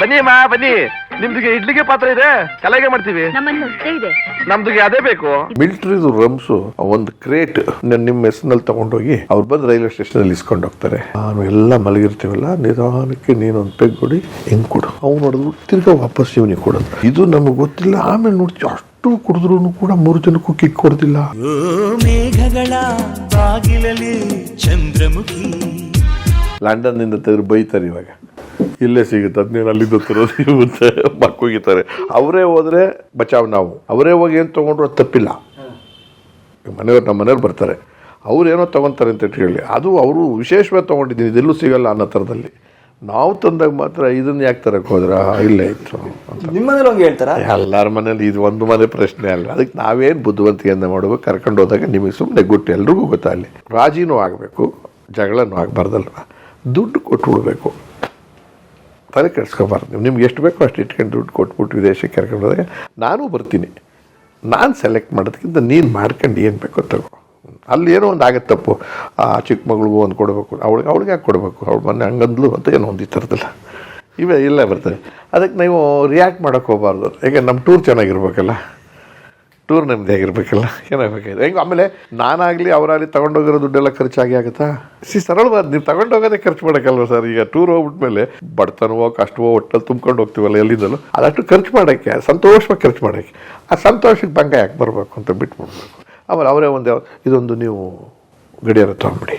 ಬನ್ನಿ ಮಾ ಬನ್ನಿ. ನಿಮ್ದಿಗೆ ಇಡ್ಲಿಗೆ ಪಾತ್ರ ಇದೆ ಕಲೆಗೆ ಮಾಡ್ತೀವಿ. ನಮ್ಮಲ್ಲಿ ಹೊಟ್ಟೆ ಇದೆ. ನಮ್ದಿಗೆ ಅದೇ ಬೇಕು. ಮಿಲಿಟರಿದು ರಮ್ಸು ಒಂದು ಕ್ರೇಟ್ ನಿಮ್ಮ ಹೆಸರಿನಲ್ಲಿ ತಗೊಂಡೋಗಿ ಅವ್ರು ಬಂದು ರೈಲ್ವೆ ಸ್ಟೇಷನ್ ಅಲ್ಲಿ ಇಸ್ಕೊಂಡು ಹೋಗ್ತಾರೆ. ನಾನು ಎಲ್ಲ ಮಲಗಿರ್ತೀವಲ್ಲ ನಿಧಾನಕ್ಕೆ ನೀನೊಂದು ಪೆಗ್ ಕೊಡಿ ಹೆಂಗ್ ಕೊಡು. ಅವ್ನು ನೋಡಿದ್ರು ತಿರ್ಗಾ ವಾಪಸ್ ಇವನಿಗೆ ಕೊಡೋದು ಇದು ನಮಗೆ ಗೊತ್ತಿಲ್ಲ ಆಮೇಲೆ ನೋಡ್ತೀವಿ ಅಷ್ಟು ಕುಡಿದ್ರು ಕೂಡ ಮೂರು ಜನಕ್ಕೂ ಕಿಕ್ ಕೊಡ್ತಿಲ್ಲ ಓ ಮೇಘಗಳ ಬಾಗಿಲಲ್ಲಿ ಚಂದ್ರಮುಖಿ. ಲಂಡನ್ನಿಂದ ತೆಗೆದು ಬೈತಾರೆ ಇವಾಗ. ಇಲ್ಲೇ ಸಿಗುತ್ತೆ. ಅದನ್ನೇನು ಅಲ್ಲಿಂದ ತರೋದು ಇವು ಮಕ್ಕ ಮಕ್ಕೋಗಿತಾರೆ ಅವರೇ ಹೋದ್ರೆ ಬಚಾವ್ ನಾವು. ಅವರೇ ಹೋಗಿ ಏನು ತೊಗೊಂಡ್ರು ಅದು ತಪ್ಪಿಲ್ಲ. ಮನೆಯವ್ರು ನಮ್ಮ ಮನೆಯವ್ರು ಬರ್ತಾರೆ. ಅವ್ರು ಏನೋ ತೊಗೊತಾರೆ ಅಂತ ಹೇಳಿ. ಅದು ಅವರು ವಿಶೇಷವಾಗಿ ತೊಗೊಂಡಿದ್ದೀನಿ. ಇದೆಲ್ಲೂ ಸಿಗಲ್ಲ ಅನ್ನೋ ಥರದಲ್ಲಿ. ನಾವು ತಂದಾಗ ಮಾತ್ರ ಇದನ್ನ ಯಾಕೆ ತರಕ್ಕೆ ಹೋದ್ರ? ಇಲ್ಲೇ ಇತ್ತು ನಿಮ್ಮನೇಲಿ ಹಂಗೆ ಹೇಳ್ತಾರ? ಎಲ್ಲರ ಮನೇಲಿ ಇದು ಒಂದು ಮನೆ ಪ್ರಶ್ನೆ ಅಲ್ಲ. ಅದಕ್ಕೆ ನಾವೇನು ಬುದ್ಧಿವಂತಿಕೆಯಿಂದ ಮಾಡಬೇಕು? ಕರ್ಕೊಂಡು ಹೋದಾಗ ನಿಮಗೆ ಸುಮ್ಮನೆ ಗುಟ್ಟು ಎಲ್ರಿಗೂ ಗೊತ್ತಾಗಲಿ ರಾಜಿನೂ ಆಗಬೇಕು ಜಗಳನೂ ಆಗಬಾರ್ದಲ್ವ? ದುಡ್ಡು ಕೊಟ್ಟು ಬಿಡಬೇಕು ತಲೆ ಕೆಡಿಸ್ಕೊಬಾರ್ದು. ನಿಮ್ಗೆ ಎಷ್ಟು ಬೇಕೋ ಅಷ್ಟು ಇಟ್ಕೊಂಡು ದುಡ್ಡು ಕೊಟ್ಬಿಟ್ಟು ವಿದೇಶಕ್ಕೆ ಕರ್ಕೊಂಡು ಹೋದಾಗ ನಾನು ಬರ್ತೀನಿ. ನಾನು ಸೆಲೆಕ್ಟ್ ಮಾಡೋದಕ್ಕಿಂತ ನೀನು ಮಾಡ್ಕೊಂಡು ಏನು ಬೇಕೋ ತಗೋ. ಅಲ್ಲಿ ಏನೋ ಒಂದು ಆಗತ್ತೆ ತಪ್ಪು. ಆ ಚಿಕ್ಕ ಮಗಳಿಗೂ ಒಂದು ಕೊಡಬೇಕು. ಅವಳಿಗೆ ಅವಳಿಗೆ ಯಾಕೆ ಕೊಡಬೇಕು? ಅವಳು ಮೊನ್ನೆ ಹಂಗಂದ್ಲು ಅಂತ ಏನೋ ಒಂದು ಈ ಥರದಲ್ಲ ಇವೇ ಇಲ್ಲೇ ಬರ್ತದೆ. ಅದಕ್ಕೆ ನೀವು ರಿಯಾಕ್ಟ್ ಮಾಡೋಕ್ಕೆ ಹೋಗಬಾರ್ದು. ಯಾಕೆ ನಮ್ಮ ಟೂರ್ ಚೆನ್ನಾಗಿರ್ಬೇಕಲ್ಲ. ಟೂರ್ ನೆಮ್ಮದಿ ಆಗಿರ್ಬೇಕಲ್ಲ ಏನಾಗಬೇಕಾಗಿದೆ ಹೆಂಗೆ, ಆಮೇಲೆ ನಾನಾಗಲಿ ಅವರಾಗಲಿ ತಗೊಂಡೋಗಿರೋ ದುಡ್ಡೆಲ್ಲ ಖರ್ಚಾಗಿ ಆಗುತ್ತಾ? ಸಿ, ಸರಳವಾದ, ನೀವು ತಗೊಂಡೋಗೋದೇ ಖರ್ಚು ಮಾಡೋಕ್ಕಲ್ವ ಸರ್? ಈಗ ಟೂರ್ ಹೋಗ್ಬಿಟ್ಮೇಲೆ ಬಡತನವೋ, ಕಷ್ಟವೋ ಒಟ್ಟಲ್ಲಿ ತುಂಬ್ಕೊಂಡು ಹೋಗ್ತೀವಲ್ಲ ಎಲ್ಲಿಂದಲೂ? ಅದಷ್ಟು ಖರ್ಚು ಮಾಡೋಕ್ಕೆ, ಸಂತೋಷವಾಗಿ ಖರ್ಚು ಮಾಡೋಕ್ಕೆ. ಆ ಸಂತೋಷಕ್ಕೆ ಭಂಗ ಯಾಕೆ ಬರಬೇಕು ಅಂತ ಬಿಟ್ಬಿಡ್ಬೇಕು. ಆಮೇಲೆ ಅವರೇ ಒಂದು ಇದೊಂದು ನೀವು ಗಡಿಯಾರ ತೊಗೊಂಬಿಡಿ.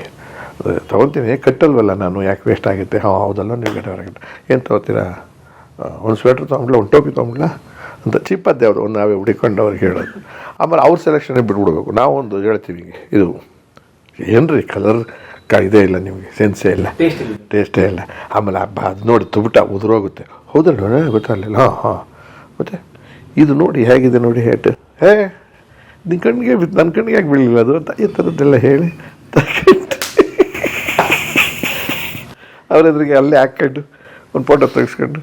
ತೊಗೊತೀನಿ. ಕಟ್ಟಲ್ವಲ್ಲ ನಾನು, ಯಾಕೆ ವೇಸ್ಟ್ ಆಗುತ್ತೆ? ಹಾಂ, ಹೌದಲ್ಲ, ನೀವು ಗಡಿಯಾರ ಏನು ತೊಗೋತೀರಾ? ಒಂದು ಸ್ವೆಟ್ರ್ ತೊಗೊಂಡ್ಲ ಒಂದು ಟೋಪಿ ತೊಗೊಂಡ್ಲ ಅಂತ ಚಿಪ್ಪದ್ದೆ ಅವರು ಒಂದು ನಾವೇ ಹುಡುಕೊಂಡು ಅವ್ರಿಗೆ ಹೇಳೋದು. ಆಮೇಲೆ ಅವ್ರ ಸೆಲೆಕ್ಷನ್ನೇ ಬಿಟ್ಬಿಡ್ಬೇಕು. ನಾವೊಂದು ಹೇಳ್ತೀವಿ ಹಿಂಗೆ ಇದು ಏನ್ರಿ ಕಲರ್ ಕ ಇದೇ ಇಲ್ಲ ನಿಮಗೆ ಸೆನ್ಸೇ ಇಲ್ಲ. ಟೇಸ್ಟೇ ಇಲ್ಲ. ಆಮೇಲೆ ಹಬ್ಬ ಅದು ನೋಡಿ ತುಬಿಟ ಉದುರೋಗುತ್ತೆ. ಹೌದಲ್ಲ ಗೊತ್ತಾಗಲಿಲ್ಲ. ಹಾಂ ಹಾಂ. ಮತ್ತೆ ಇದು ನೋಡಿ ಹೇಗಿದೆ ನೋಡಿ ಹೇಟ್. ಹೇ ನಿನ್ನ ಕಣ್ಣಿಗೆ ನನ್ನ ಕಣ್ಣಿಗೆ ಯಾಕೆ ಬೀಳಲಿಲ್ಲ ಅದು ಅಂತ ಈ ಥರದ್ದೆಲ್ಲ ಹೇಳಿ. ಅವರೆದ್ರಿಗೆ ಅಲ್ಲೇ ಹಾಕ್ಕೊಂಡು ಒಂದು ಫೋಟೋ ತೆಗೆಸ್ಕೊಂಡು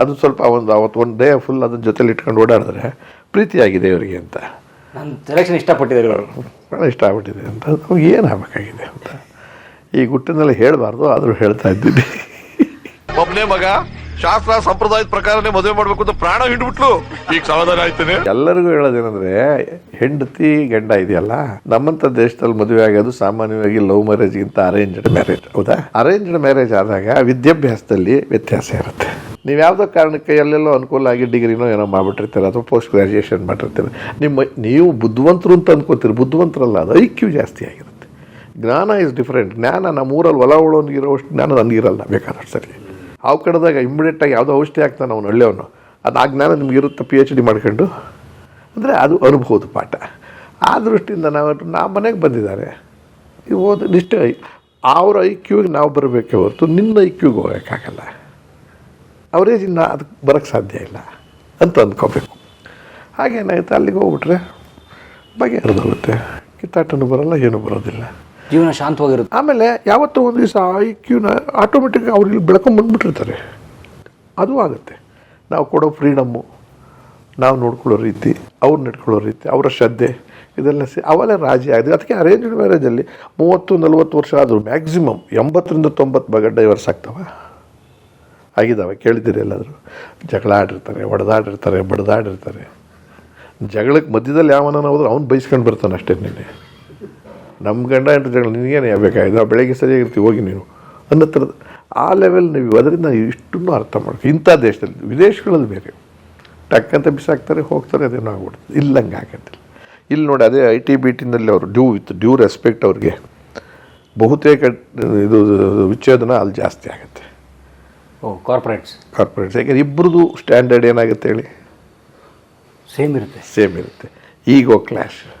ಅದು ಸ್ವಲ್ಪ ಒಂದು ಅವತ್ತು ಒಂದು ಡೇ ಫುಲ್ ಅದನ್ನ ಜೊತೆಲಿ ಇಟ್ಕೊಂಡು ಓಡಾಡಿದ್ರೆ ಪ್ರೀತಿಯಾಗಿದೆ ಇವರಿಗೆ ಅಂತ. ನಾನು ಸೆಲೆಕ್ಷನ್ ಇಷ್ಟಪಟ್ಟಿದ್ದಾರೆ ಭಾಳ ಇಷ್ಟ ಆಗ್ಬಿಟ್ಟಿದೆ ಅಂತ. ನಮ್ಗೆ ಏನು ಆಗಬೇಕಾಗಿದೆ ಅಂತ. ಈ ಗುಟ್ಟಿನಲ್ಲಿ ಹೇಳಬಾರ್ದು ಆದರೂ ಹೇಳ್ತಾ ಇದ್ದೀನಿ. ಒಬ್ಬನೇ ಮಗ ಶಾಸ್ತ್ರ ಸಂಪ್ರದಾಯದ ಪ್ರಕಾರನೇ ಮದುವೆ ಮಾಡಬೇಕು ಅಂತ ಪ್ರಾಣ ಹಿಂಡ್ಬಿಟ್ಲು. ಈಗ ಸಮಾಧಾನ ಆಯ್ತೇನೆ. ಎಲ್ಲರಿಗೂ ಹೇಳೋದೇನಂದ್ರೆ ಹೆಂಡತಿ ಗಂಡ ಇದೆಯಲ್ಲ ನಮ್ಮಂತ ದೇಶದಲ್ಲಿ ಮದುವೆ ಆಗೋದು ಸಾಮಾನ್ಯವಾಗಿ ಲವ್ ಮ್ಯಾರೇಜ್ಗಿಂತ ಅರೇಂಜ್ಡ್ ಮ್ಯಾರೇಜ್ ಹೌದಾ? ಅರೇಂಜ್ಡ್ ಮ್ಯಾರೇಜ್ ಆದಾಗ ವಿದ್ಯಾಭ್ಯಾಸದಲ್ಲಿ ವ್ಯತ್ಯಾಸ ಇರುತ್ತೆ. ನೀವು ಯಾವುದೋ ಕಾರಣಕ್ಕೆ ಎಲ್ಲೆಲ್ಲೋ ಅನುಕೂಲ ಆಗಿ ಡಿಗ್ರಿನೋ ಏನೋ ಮಾಡ್ಬಿಟ್ಟಿರ್ತೀರ ಅಥವಾ ಪೋಸ್ಟ್ ಗ್ರಾಜುಯೇಷನ್ ಮಾಡಿರ್ತೀರ ನಿಮ್ಮ, ನೀವು ಬುದ್ಧಿವಂತರು ಅಂತ ಅನ್ಕೋತೀರಿ. ಬುದ್ಧಿವಂತರಲ್ಲ ಅದು. ಐ ಕ್ಯೂ ಜಾಸ್ತಿ ಆಗಿರುತ್ತೆ. ಜ್ಞಾನ ಇಸ್ ಡಿಫ್ರೆಂಟ್ ಜ್ಞಾನ ನಮ್ಮ ಊರಲ್ಲಿ ಹೊಲ ಉಳೋನಿಗಿರೋಷ್ಟು ಜ್ಞಾನ ನನಗಿರಲ್ಲ ಬೇಕಾದಷ್ಟು ಸರಿ. ಅವು ಕಡೆದಾಗ ಇಮ್ಮಿಡಿಯೇಟಾಗಿ ಯಾವುದೋ ಔಷಧಿ ಆಗ್ತಾನೆ ಅವನು ಹಳ್ಳಿಯವನು ಅದು ಆ ಜ್ಞಾನ ನಿಮ್ಗೆ ಇರುತ್ತೆ? ಪಿ ಎಚ್ ಡಿ ಮಾಡ್ಕೊಂಡು? ಅಂದರೆ ಅದು ಅನುಭವದ ಪಾಠ. ಆ ದೃಷ್ಟಿಯಿಂದ ನಾವು ನಾ ಮನೆಗೆ ಬಂದಿದ್ದಾರೆ. ಓದು ನಿಷ್ಠೆ ಅವ್ರ ಐ ಕ್ಯೂಗೆ ನಾವು ಬರಬೇಕೇ ಹೊರತು ನಿನ್ನ ಐ ಕ್ಯೂಗೆ ಹೋಗೋಕ್ಕಾಗಲ್ಲ. ಅವರೇಜಿಂದ ಅದಕ್ಕೆ ಬರೋಕ್ಕೆ ಸಾಧ್ಯ ಇಲ್ಲ ಅಂತ ಅಂದ್ಕೋಬೇಕು. ಹಾಗೇನಾಯಿತು ಅಲ್ಲಿಗೆ ಹೋಗ್ಬಿಟ್ರೆ ಬಗೆಹರಿದೋಗುತ್ತೆ ಕಿತ್ತಾಟನೂ ಬರೋಲ್ಲ ಏನೂ ಬರೋದಿಲ್ಲ. ಜೀವನ ಶಾಂತವಾಗಿರುತ್ತೆ. ಆಮೇಲೆ ಯಾವತ್ತೂ ಒಂದು ದಿವಸ ಐ ಕ್ಯೂನ ಆಟೋಮೆಟಿಕ್ ಅವ್ರು ಇಲ್ಲಿ ಬೆಳ್ಕೊಂಡು ಬಂದುಬಿಟ್ಟಿರ್ತಾರೆ. ಅದು ಆಗುತ್ತೆ. ನಾವು ಕೊಡೋ ಫ್ರೀಡಮ್ಮು ನಾವು ನೋಡ್ಕೊಳ್ಳೋ ರೀತಿ ಅವ್ರು ನಡ್ಕೊಳ್ಳೋ ರೀತಿ ಅವರ ಶ್ರದ್ಧೆ ಇದೆಲ್ಲ ಸಿ ಅವೆಲ್ಲ ರಾಜಿ ಆಗಿದೆ. ಅದಕ್ಕೆ ಅರೇಂಜ್ಡ್ ಮ್ಯಾರೇಜಲ್ಲಿ ಮೂವತ್ತು ನಲವತ್ತು ವರ್ಷ ಆದರೂ ಮ್ಯಾಕ್ಸಿಮಮ್ ಎಂಬತ್ತರಿಂದ ತೊಂಬತ್ತು ಬಗೆ ಡೈವರ್ಸ್ ಆಗ್ತವೆ. ಆಗಿದ್ದಾವೆ, ಕೇಳಿದ್ದೀರಿ ಎಲ್ಲಾದರೂ? ಜಗಳ ಆಡಿರ್ತಾರೆ ಹೊಡೆದಾಡಿರ್ತಾರೆ ಬಡ್ದಾಡಿರ್ತಾರೆ. ಜಗಳಕ್ಕೆ ಮಧ್ಯದಲ್ಲಿ ಯಾವನ ಹೋದ್ರೆ ಅವ್ನು ಬೈಸ್ಕೊಂಡು ಬರ್ತಾನೆ ಅಷ್ಟೇ ನಿನ್ನೆ. ನಮ್ಮ ಗಂಡ ಎಂಟು ಜಗಳ, ನಿನಗೇನು ಯಾವಬೇಕಾಗಿದೆ ನಾವು ಬೆಳಗ್ಗೆ ಸರಿಯಾಗಿರ್ತೀವಿ, ಹೋಗಿ ನೀನು. ಅನ್ನೋ ಥರದ, ಆ ಲೆವೆಲ್ ನೀವು, ಅದರಿಂದ ಇಷ್ಟನ್ನು ಅರ್ಥ ಮಾಡ್ಕೊ, ಇಂಥ ದೇಶದಲ್ಲಿ, ವಿದೇಶಗಳಲ್ಲಿ ಬೇರೆ. ಟಕ್ ಅಂತ ಬಿಸಾಕ್ತಾರೆ, ಹೋಗ್ತಾರೆ, ಅದೇನೋ ಆಗ್ಬಿಡ್ತದೆ ಇಲ್ಲಂಗೆ ಆಗಂತಿಲ್ಲ ಇಲ್ಲಿ ನೋಡಿ, ಅದೇ ಐ ಟಿ ಬಿ ಟಿನಲ್ಲಿ ಅವರು ಡ್ಯೂ ವಿತ್ ಡ್ಯೂ ರೆಸ್ಪೆಕ್ಟ್ ಅವ್ರಿಗೆ ಬಹುತೇಕ ಇದು ವಿಚ್ಛೇದನ ಅಲ್ಲಿ ಜಾಸ್ತಿ ಆಗುತ್ತೆ. ಕಾರ್ಪೊರೇಟ್ಸ್ ಕಾರ್ಪೊರೇಟ್ಸ್ ಯಾಕೆಂದ್ರೆ ಇಬ್ಬರದು ಸ್ಟ್ಯಾಂಡರ್ಡ್ ಏನಾಗುತ್ತೆ ಹೇಳಿ? ಸೇಮ್ ಇರುತ್ತೆ. ಸೇಮ್ ಇರುತ್ತೆ. ಈಗೋ ಕ್ಲಾಶ್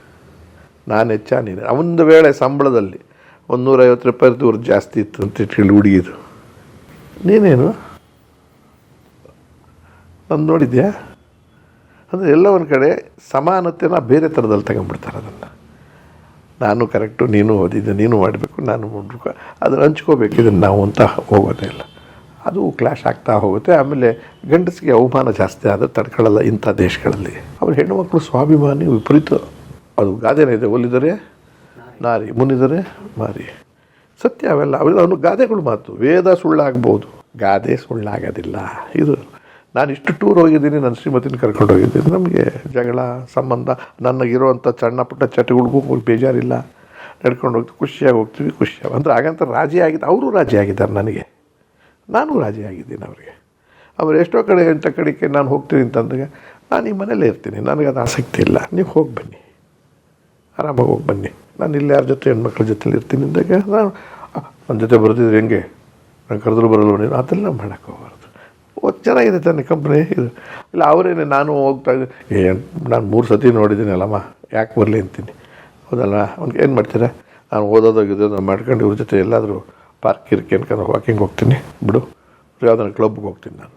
ನಾನು ಹೆಚ್ಚಾನಿದೆ ನೀನು ಅವನದು ವೇಳೆ ಸಂಬಳದಲ್ಲಿ ಒಂದು ನೂರೈವತ್ತು ರೂಪಾಯಿ ದೂರ ಜಾಸ್ತಿ ಇತ್ತು ಅಂತ ಇಟ್ಕೊಂಡು ಹುಡುಗಿದು. ನೀನೇನು? ನಾನು ನೋಡಿದ್ಯಾ? ಅಂದರೆ ಎಲ್ಲ ಒಂದು ಕಡೆ ಸಮಾನತೆನ ಬೇರೆ ಥರದಲ್ಲಿ ತಗೊಂಡ್ಬಿಡ್ತಾರೆ ಅದನ್ನು. ನಾನು ಕರೆಕ್ಟು ನೀನು ಓದಿದ್ದೆ ನೀನು ಮಾಡಬೇಕು ನಾನು ಮಾಡಬೇಕು. ಅದನ್ನು ಹಂಚ್ಕೋಬೇಕು. ಇದನ್ನು ನಾವು ಅಂತ ಹೋಗೋದೇ ಇಲ್ಲ. ಅದು ಕ್ಲಾಶ್ ಆಗ್ತಾ ಹೋಗುತ್ತೆ. ಆಮೇಲೆ ಗಂಡಸಿಗೆ ಅವಮಾನ ಜಾಸ್ತಿ ಆದರೆ ತಡ್ಕೊಳ್ಳಲ್ಲ ಇಂಥ ದೇಶಗಳಲ್ಲಿ. ಅವ್ರ ಹೆಣ್ಣುಮಕ್ಕಳು ಸ್ವಾಭಿಮಾನಿ, ವಿಪರೀತ. ಅದು ಗಾದೆನೇ ಇದೆ. ಒಲಿದರೆ ನಾರಿ, ಮುನಿದರೆ ಮಾರಿ. ಸತ್ಯ ಅವೆಲ್ಲ. ಅವೆಲ್ಲ ಅವನು ಗಾದೆಗಳು ಮಾತು. ವೇದ ಸುಳ್ಳಾಗ್ಬೋದು. ಗಾದೆ ಸುಳ್ಳಾಗೋದಿಲ್ಲ. ಇದು ನಾನು ಇಷ್ಟು ಟೂರ್ ಹೋಗಿದ್ದೀನಿ ನನ್ನ ಶ್ರೀಮತಿನ ಕರ್ಕೊಂಡು ಹೋಗಿದ್ದೀನಿ. ನಮಗೆ ಜಗಳ, ಸಂಬಂಧ ನನಗಿರುವಂಥ ಸಣ್ಣ ಪುಟ್ಟ ಚಟಗಳಿಗೂ ಬೇಜಾರಿಲ್ಲ. ನಡ್ಕೊಂಡು ಹೋಗ್ತೀವಿ, ಖುಷಿಯಾಗಿ ಹೋಗ್ತೀವಿ, ಖುಷಿಯಾಗಿ. ಅಂದರೆ ಹಾಗಂತ ರಾಜಿ ಆಗಿದ್ದು ಅವರು ರಾಜಿ ಆಗಿದ್ದಾರೆ ನನಗೆ. ನಾನು ರಾಜಿಯಾಗಿದ್ದೀನಿ ಅವರಿಗೆ. ಅವ್ರು ಎಷ್ಟೋ ಕಡೆ ಇಂಥ ಕಡೆಗೆ ನಾನು ಹೋಗ್ತೀನಿ ಅಂತಂದಾಗ ನಾನು ಈ ಮನೇಲೇ ಇರ್ತೀನಿ. ನನಗೆ ಅದು ಆಸಕ್ತಿ ಇಲ್ಲ. ನೀವು ಹೋಗಿ ಬನ್ನಿ. ಆರಾಮಾಗಿ ಹೋಗಿ ಬನ್ನಿ. ನಾನು ಇಲ್ಲಿ ಯಾರ ಜೊತೆ ಹೆಣ್ಮಕ್ಳ ಜೊತೆಲಿ ಇರ್ತೀನಿ ಅಂದಾಗ ನಾನು ನನ್ನ ಜೊತೆ ಬರ್ತಿದ್ರೆ ಹೆಂಗೆ? ನಾನು ಕರೆದ್ರು ಬರಲ್ಲ ನೀನು? ಅದೆಲ್ಲ ಮಾಡೋಕ್ಕೆ ಹೋಗ್ಬಾರ್ದು. ಚೆನ್ನಾಗಿದೆ ತಾನೆ ಕಂಪ್ನಿ ಇದು, ಇಲ್ಲ, ಅವರೇನೆ ನಾನು ಹೋಗ್ತಾ ಏ ನಾನು ಮೂರು ಸತಿ ನೋಡಿದ್ದೀನಿ ಅಲ್ಲಮ್ಮ. ಯಾಕೆ ಬರಲಿ ಅಂತೀನಿ. ಹೌದಲ್ಲ, ಅವ್ನಿಗೆ ಏನು ಮಾಡ್ತೀರಾ? ನಾನು ಓದೋದಾಗಿದ್ದು ಮಾಡ್ಕೊಂಡು ಇವ್ರ ಜೊತೆ ಎಲ್ಲಾದರೂ ಪಾರ್ಕ್ ಇರ್ಕೆ ಅನ್ಕೊಂಡು ವಾಕಿಂಗ್ ಹೋಗ್ತೀನಿ. ಬಿಡು. ಯಾವುದನ್ನು ಕ್ಲಬ್ಗೆ ಹೋಗ್ತೀನಿ ನಾನು.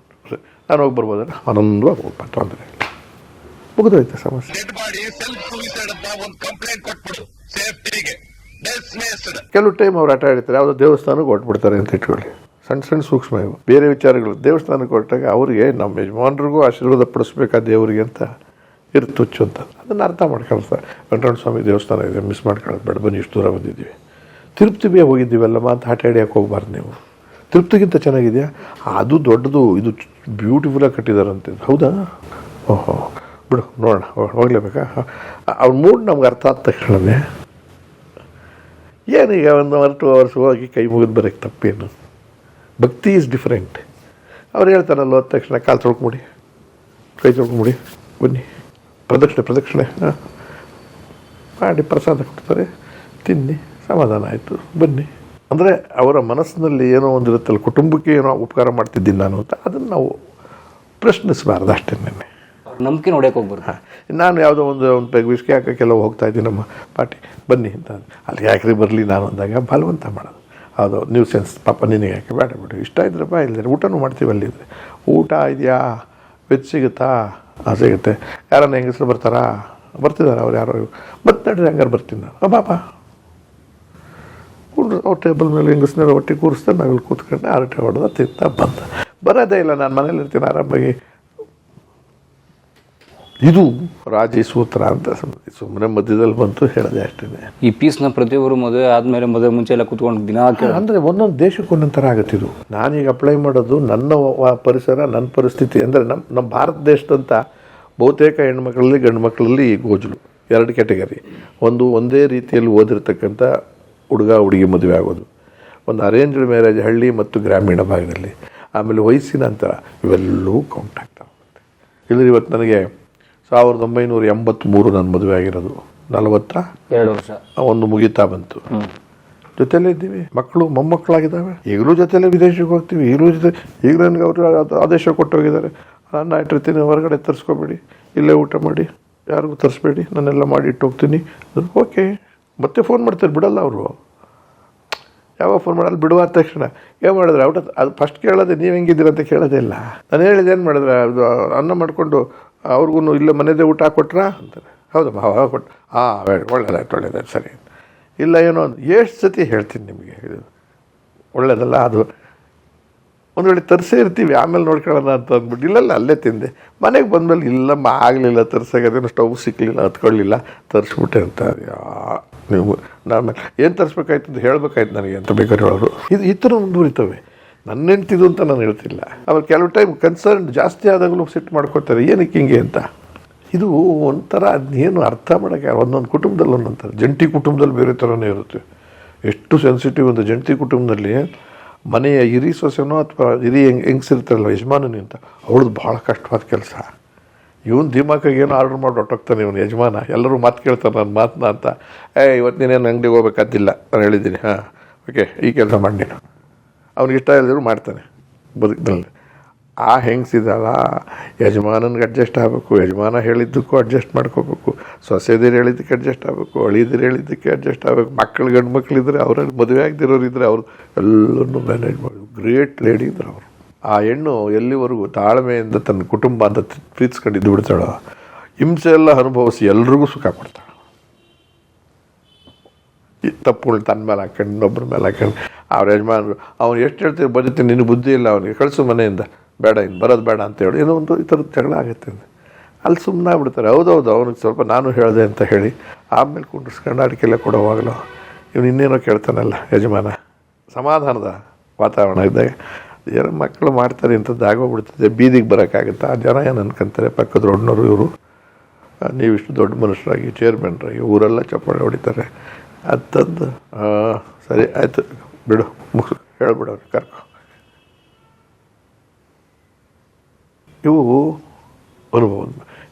ನಾನು ಹೋಗಿ ಬರ್ಬೋದಲ್ಲ ಆನಂದವಾಗಿ ಹೋಗ್ಬಾರ್ದು ತೊಂದರೆ ಇಲ್ಲ. ಮುಗಿದೋಯ್ತು ಸಮಸ್ಯೆ. ಕೆಲವು ಟೈಮ್ ಅವ್ರು ಆಟ ಆಡ್ತಾರೆ ಯಾವುದೋ ದೇವಸ್ಥಾನಕ್ಕೆ ಹೊಟ್ಬಿಡ್ತಾರೆ ಅಂತ ಇಟ್ಕೊಳ್ಳಿ. ಸಣ್ಣ ಸಣ್ಣ ಸೂಕ್ಷ್ಮ ಇವು. ಬೇರೆ ವಿಚಾರಗಳು. ದೇವಸ್ಥಾನಕ್ಕೆ ಹೊರಟಾಗ ಅವರಿಗೆ ನಮ್ಮ ಯಜಮಾನ್ರಿಗೂ ಆಶೀರ್ವಾದ ಪಡಿಸ್ಬೇಕಾ ದೇವರಿಗೆ ಅಂತ ಇರ್ತು ತುಚ್ಚು ಅಂತ. ಅದನ್ನು ಅರ್ಥ ಮಾಡ್ಕೊಳ್ತಾರೆ ವೆಂಕಟರಮಣ ಸ್ವಾಮಿ ದೇವಸ್ಥಾನ ಇದೆ ಮಿಸ್ ಮಾಡ್ಕೊಳ್ಳೋದು ಬೇಡ. ಬನ್ನಿ ಇಷ್ಟು ದೂರ ಬಂದಿದ್ದೀವಿ. ತಿರುಪತಿ ಬೇ ಹೋಗಿದ್ದೀವಲ್ಲಮ್ಮ ಅಂತ ಆಟ ಆಡಿಯಕ್ಕೆ ಹೋಗ್ಬಾರ್ದು ನೀವು. ತಿರುಪ್ತಿಗಿಂತ ಚೆನ್ನಾಗಿದೆಯಾ? ಅದು ದೊಡ್ಡದು, ಇದು ಬ್ಯೂಟಿಫುಲ್ಲಾಗಿ ಕಟ್ಟಿದಾರಂತೆ. ಹೌದಾ? ಓಹೋ. ಬಿಡು, ನೋಡೋಣ ಹೋಗ್ಲೇಬೇಕಾ? ಅವ್ರ ಮೂಡ್ ನಮ್ಗೆ ಅರ್ಥ ಆದ ತಕ್ಷಣವೇ ಏನೀಗ ಒಂದು ಅವರ್ ಟು ಅವರ್ಸ್ ಹೋಗಿ ಕೈ ಮುಗಿದು ಬರೋಕ್ಕೆ ತಪ್ಪೇನು? ಭಕ್ತಿ ಈಸ್ ಡಿಫ್ರೆಂಟ್ ಅವ್ರು ಹೇಳ್ತಾರಲ್ಲ, ಹೋದ ತಕ್ಷಣ ಕಾಲು ತೊಳ್ಕೊಂಬಿಡಿ ಕೈ ತೊಳ್ಕೊಂಬಿಡಿ ಬನ್ನಿ. ಪ್ರದಕ್ಷಿಣೆ ಪ್ರದಕ್ಷಿಣೆ. ಹಾಂ. ಮಾಡಿ ಪ್ರಸಾದ ಕೊಡ್ತಾರೆ. ತಿನ್ನಿ. ಸಮಾಧಾನ ಆಯಿತು. ಬನ್ನಿ. ಅಂದರೆ ಅವರ ಮನಸ್ಸಿನಲ್ಲಿ ಏನೋ ಒಂದಿರುತ್ತಲ್ಲ ಕುಟುಂಬಕ್ಕೆ ಏನೋ ಉಪಕಾರ ಮಾಡ್ತಿದ್ದೀನಿ ನಾನು ಅಂತ ಅದನ್ನು ನಾವು ಪ್ರಶ್ನಿಸಬಾರ್ದು ಅಷ್ಟೇ ನಂಬಿಕೆ ನೋಡಕ್ಕೆ ಹೋಗ್ಬಾರ್ದು. ಹಾಂ ನಾನು ಯಾವುದೋ ಒಂದು ಒಂದು ಪೆಗ್ ವಿಸ್ಕಿ ಹಾಕೋಕ್ಕೆಲ್ಲ ಹೋಗ್ತಾ ಇದ್ದೀನಿ ನಮ್ಮ ಪಾರ್ಟಿ. ಬನ್ನಿ ಅಂತ ಅಲ್ಲಿ ಯಾಕ್ರಿ ಬರಲಿ ನಾನು ಅಂದಾಗ ಬಲವಂತ ಮಾಡೋದು. ಅದು ನ್ಯೂ ಸೆನ್ಸ್ ಪಾಪ ನಿನಗೆ ಯಾಕೆ ಬೇಡ ಬಿಡು. ಇಷ್ಟ ಇದ್ರಪ್ಪ ಇಲ್ಲದ್ರೆ ಊಟನೂ ಮಾಡ್ತೀವಿ ಅಲ್ಲಿದ್ರೆ ಊಟ ಇದೆಯಾ? ವೆಜ್ ಸಿಗುತ್ತಾ? ಹಾಂ ಸಿಗುತ್ತೆ. ಯಾರನ್ನ ಹೆಂಗಸರು ಬರ್ತಾರಾ? ಬರ್ತಿದ್ದಾರೆ ಅವ್ರು ಯಾರೋ. ಮತ್ತೆ ನಡ್ರಿ ಹಂಗಾರೆ ಬರ್ತೀನಿ ನಾನು. "ಆ, ಕೂಡ್ರು ಅವ್ರ ಟೇಬಲ್ ಮೇಲೆ ಹೆಂಗಸ್ನೆಲ್ಲ ಹೊಟ್ಟೆ ಕೂರಿಸ್ತಾರೆ ನಾವಿಲ್ಲಿ ಕೂತ್ಕೊಂಡು ಆರಟೆ ಹೊಡೆದ ತಿಂತ ಬಂದ. ಬರೋದೇ ಇಲ್ಲ ನಾನು ಮನೇಲಿ ಇರ್ತೀನಿ ಆರಾಮಾಗಿ. ಇದು ರಾಜಿ ಸೂತ್ರ ಅಂತ ಸುಮ್ಮನೆ ಮಧ್ಯದಲ್ಲಿ ಬಂತು ಹೇಳಿದೆ ಅಷ್ಟೇ ಈ ಪೀಸ್ನ ಪ್ರತಿಯೊಬ್ಬರು ಮದುವೆ ಆದ್ಮೇಲೆ ಮದುವೆ ಮುಂಚೆ ಎಲ್ಲ ಕುತ್ಕೊಂಡು ದಿನ ಅಂದರೆ ಒಂದೊಂದು ದೇಶಕ್ಕೆ ಒಂದೊಂದು ಥರ ಆಗುತ್ತಿದ್ದು ನಾನೀಗ ಅಪ್ಲೈ ಮಾಡೋದು ನನ್ನ ಪರಿಸರ ನನ್ನ ಪರಿಸ್ಥಿತಿ. ಅಂದರೆ ನಮ್ಮ ನಮ್ಮ ಭಾರತ ದೇಶದಂಥ ಬಹುತೇಕ ಹೆಣ್ಮಕ್ಳಲ್ಲಿ ಗಂಡು ಮಕ್ಕಳಲ್ಲಿ ಈ ಗೋಜಲು. ಎರಡು ಕ್ಯಾಟಗರಿ ಒಂದು ಒಂದೇ ರೀತಿಯಲ್ಲಿ ಓದಿರ್ತಕ್ಕಂಥ ಹುಡುಗ ಹುಡುಗಿ ಮದುವೆ ಆಗೋದು. ಒಂದು ಅರೇಂಜ್ಡ್ ಮ್ಯಾರೇಜ್ ಹಳ್ಳಿ ಮತ್ತು ಗ್ರಾಮೀಣ ಭಾಗದಲ್ಲಿ. ಆಮೇಲೆ ವಯಸ್ಸಿನ ನಂತರ ಇವೆಲ್ಲವೂ ಕೌಂಟ್ ಆಗ್ತಾ ಹೋಗುತ್ತೆ. ಇಲ್ಲದ್ರೆ ಇವತ್ತು ನನಗೆ ಸಾವಿರದ ಒಂಬೈನೂರ ಎಂಬತ್ತ್ಮೂರು ನನ್ನ ಮದುವೆ ಆಗಿರೋದು. ನಲವತ್ತ? ಎರಡು ವರ್ಷ. ಒಂದು ಮುಗಿತಾ ಬಂತು. ಜೊತೆಯಲ್ಲೇ ಇದ್ದೀವಿ. ಮಕ್ಕಳು ಮೊಮ್ಮಕ್ಕಳಾಗಿದ್ದಾವೆ. ಈಗಲೂ ಜೊತೆಯಲ್ಲೇ ವಿದೇಶಕ್ಕೆ ಹೋಗ್ತೀವಿ. ಈಗಲೂ ಜೊತೆ ಈಗಲೂ ನನಗೆ ಅವರು ಆದೇಶ ಕೊಟ್ಟು ಹೋಗಿದ್ದಾರೆ ನಾನು ಇಟ್ಟಿರ್ತೀನಿ. ಹೊರಗಡೆ ತರಿಸ್ಕೊಬೇಡಿ. ಇಲ್ಲೇ ಊಟ ಮಾಡಿ. ಯಾರಿಗೂ ತರಿಸ್ಬೇಡಿ. ನಾನೆಲ್ಲ ಮಾಡಿ ಇಟ್ಟು ಹೋಗ್ತೀನಿ. ಓಕೆ ಮತ್ತೆ ಫೋನ್ ಮಾಡ್ತಾರೆ, ಬಿಡಲ್ಲ ಅವರು. ಯಾವಾಗ ಫೋನ್ ಮಾಡಲ್ಲ ಬಿಡುವ ತಕ್ಷಣ, ಏನು ಮಾಡಿದ್ರೆ? ಔಟ್ ಅದು ಫಸ್ಟ್ ಕೇಳೋದೆ, ನೀವು ಹೆಂಗಿದ್ದೀರ ಅಂತ ಕೇಳೋದೇ ಇಲ್ಲ. ನಾನು ಹೇಳಿದೆ ಏನು ಮಾಡಿದ್ರೆ? ಅದು ಅನ್ನ ಮಾಡಿಕೊಂಡು ಅವ್ರಿಗೂ ಇಲ್ಲೇ ಮನೆದೇ ಊಟ ಹಾಕ್ಕೊಟ್ರಾ ಅಂತಾರೆ. ಹೌದು ಮಾವ ಕೊಟ್ಟು ಹಾಂ ಒಳ್ಳೇದಾಯ್ತು ಒಳ್ಳೇದಾಯ್ತು, ಸರಿ. ಇಲ್ಲ, ಏನೋ ಒಂದು, ಎಷ್ಟು ಸತಿ ಹೇಳ್ತೀನಿ ನಿಮಗೆ? ಒಳ್ಳೇದಲ್ಲ, ಅದು. ಒಂದು ವೇಳೆ ತರಿಸೇ ಇರ್ತೀವಿ, ಆಮೇಲೆ ನೋಡ್ಕೊಳ್ಳೋಣ ಅಂತ ಅಂದ್ಬಿಟ್ಟು. ಇಲ್ಲಲ್ಲ, ಅಲ್ಲೇ ತಿಂದೆ. ಮನೆಗೆ ಬಂದಮೇಲೆ, ಇಲ್ಲಮ್ಮ, ಆಗಲಿಲ್ಲ ತರ್ಸೋದೇನು ಸ್ಟವ್ ಸಿಕ್ಕಲಿಲ್ಲ ಹತ್ಕೊಳ್ಳಿಲ್ಲ ತರಿಸ್ಬಿಟ್ಟೆ ಅಂತ. ಯಾ ನೀವು ನಾನು ಏನು ತರಿಸ್ಬೇಕಾಯ್ತು ಅಂತ ಹೇಳ್ಬೇಕಾಯ್ತು ನನಗೆ ಅಂತ ಬೇಕಾದ್ರೆ ಹೇಳೋರು. ಇದು ಈ ಥರ ಮುಂದುವರಿತವೆ ನನ್ನ ಹೆಂಡ್ತಿದು ಅಂತ ನಾನು ಹೇಳ್ತಿಲ್ಲ. ಆಮೇಲೆ ಕೆಲವು ಟೈಮ್ ಕನ್ಸರ್ನ್ ಜಾಸ್ತಿ ಆದಾಗಲೂ ಸೆಟ್ ಮಾಡ್ಕೋತಾರೆ ಏನಕ್ಕೆ ಹಿಂಗೆ ಅಂತ? ಇದು ಒಂಥರ ಅದನ್ನೇನು ಅರ್ಥ ಮಾಡೋಕ್ಕೆ ಒಂದೊಂದು ಕುಟುಂಬದಲ್ಲಿ ಒಂದೊಂಥರ ಥರ. ಜಂಟಿ ಕುಟುಂಬದಲ್ಲಿ ಬೇರೆ ಥರನೇ ಇರುತ್ತೆ. ಎಷ್ಟು ಸೆನ್ಸಿಟಿವ್ ಒಂದು ಜಂಟಿ ಕುಟುಂಬದಲ್ಲಿ ಮನೆಯ ಹಿರಿ ಸೊಸೆನೋ ಅಥವಾ ಹಿರಿ ಹೆಂಗ್ ಹೆಂಗ್ಸಿರ್ತಾರಲ್ಲ ಯಜಮಾನನಿ ಅಂತ ಅವಳದು ಭಾಳ ಕಷ್ಟವಾದ ಕೆಲಸ. ಇವನು ದಿಮಾಕಾಗಿ ಏನೋ ಆರ್ಡ್ರ್ ಮಾಡಿ ಹೊಟ್ಟೋಗ್ತಾನೆ ಇವನು ಯಜಮಾನ. ಎಲ್ಲರೂ ಮಾತು ಕೇಳ್ತಾರೆ ನನ್ನ ಮಾತನ್ನ ಅಂತ. ಏ ಇವತ್ತು ನೀನೇನು ಅಂಗಡಿಗೆ ಹೋಗ್ಬೇಕಾದಿಲ್ಲ ನಾನು ಹೇಳಿದ್ದೀನಿ. ಹಾಂ, ಓಕೆ, ಈ ಕೆಲಸ ಮಾಡಿ ನೀನು. ಅವ್ನಿಗೆ ಇಷ್ಟ ಇಲ್ಲದಿದ್ರು ಮಾಡ್ತಾನೆ. ಬದುಕಿನಲ್ಲಿ ಆ ಹೆಂಗಸಿದಲ್ಲ ಯಜಮಾನನ್ಗೆ ಅಡ್ಜಸ್ಟ್ ಆಗಬೇಕು. ಯಜಮಾನ ಹೇಳಿದ್ದಕ್ಕೂ ಅಡ್ಜಸ್ಟ್ ಮಾಡ್ಕೋಬೇಕು. ಸೊಸೆದಿರು ಹೇಳಿದ್ದಕ್ಕೆ ಅಡ್ಜಸ್ಟ್ ಆಗಬೇಕು. ಅಳಿದಿರು ಹೇಳಿದ್ದಕ್ಕೆ ಅಡ್ಜಸ್ಟ್ ಆಗಬೇಕು. ಮಕ್ಕಳು ಗಂಡು ಮಕ್ಕಳಿದ್ರೆ ಅವರಲ್ಲಿ ಮದುವೆ ಆಗದಿರೋರು ಇದ್ದರೆ ಅವರು ಎಲ್ಲನೂ ಮ್ಯಾನೇಜ್ ಮಾಡಿ. ಗ್ರೇಟ್ ಲೇಡಿ ಇದ್ರು ಅವರು. ಆ ಹೆಣ್ಣು ಎಲ್ಲಿವರೆಗೂ ತಾಳ್ಮೆಯಿಂದ ತನ್ನ ಕುಟುಂಬ ಅಂತ ಪ್ರೀತಿಸ್ಕೊಂಡಿದ್ದು ಬಿಡ್ತಾಳೋ, ಹಿಂಸೆ ಎಲ್ಲ ಅನುಭವಿಸಿ ಎಲ್ರಿಗೂ ಸುಖ ಕೊಡ್ತಾಳೆ. ತಪ್ಪುಗಳು ತನ್ನ ಮೇಲೆ ಹಾಕೊಂಡು ಇನ್ನೊಬ್ಬರ ಮೇಲೆ ಹಾಕೊಂಡು ಅವ್ರ ಯಜಮಾನರು, ಅವ್ನು ಎಷ್ಟು ಹೇಳ್ತೀವಿ ಬರೀತೀನಿ ನಿನ್ನ ಬುದ್ಧಿ ಇಲ್ಲ, ಅವನಿಗೆ ಕಳಿಸು ಮನೆಯಿಂದ. ಬೇಡ ಇನ್ನು ಬರೋದು ಬೇಡ ಅಂತ ಹೇಳಿ ಏನೋ ಒಂದು ಈ ಥರದ ಜಗಳ ಆಗುತ್ತೆ. ಅಲ್ಲಿ ಸುಮ್ಮನೆ ಆಗ್ಬಿಡ್ತಾರೆ. ಹೌದೌದು, ಅವನಿಗೆ ಸ್ವಲ್ಪ ನಾನು ಹೇಳಿದೆ ಅಂತ ಹೇಳಿ ಆಮೇಲೆ ಕುಂಡಿಸ್ಕೊಂಡು ಅಡಿಕೆಲ್ಲ ಕೊಡೋವಾಗಲೂ, ಇವನು ಇನ್ನೇನೋ ಕೇಳ್ತಾನಲ್ಲ ಯಜಮಾನ. ಸಮಾಧಾನದ ವಾತಾವರಣ ಇದ್ದಾಗ ಏನೋ ಮಕ್ಕಳು ಮಾಡ್ತಾರೆ ಇಂಥದ್ದು ಆಗೋಗ್ಬಿಡ್ತದೆ ಬೀದಿಗೆ ಬರೋಕ್ಕಾಗುತ್ತಾ? ಆ ಜನ ಏನು ಅನ್ಕೊಂತಾರೆ ಪಕ್ಕದ ರೋಡ್ನವರು ಇವರು ನೀವು ಇಷ್ಟು ದೊಡ್ಡ ಮನುಷ್ಯರಾಗಿ ಚೇರ್ಮನ್ರಾಗಿ ಊರೆಲ್ಲ ಚಪ್ಪಾಳೆ ಹೊಡಿತಾರೆ. ಅದು ತಂದು ಆ, ಸರಿ ಆಯಿತು ಬಿಡು ಮುಗಿಸು ಹೇಳ್ಬಿಡ ಕರ್ಕೊ. ಇವು ಅನುಭವ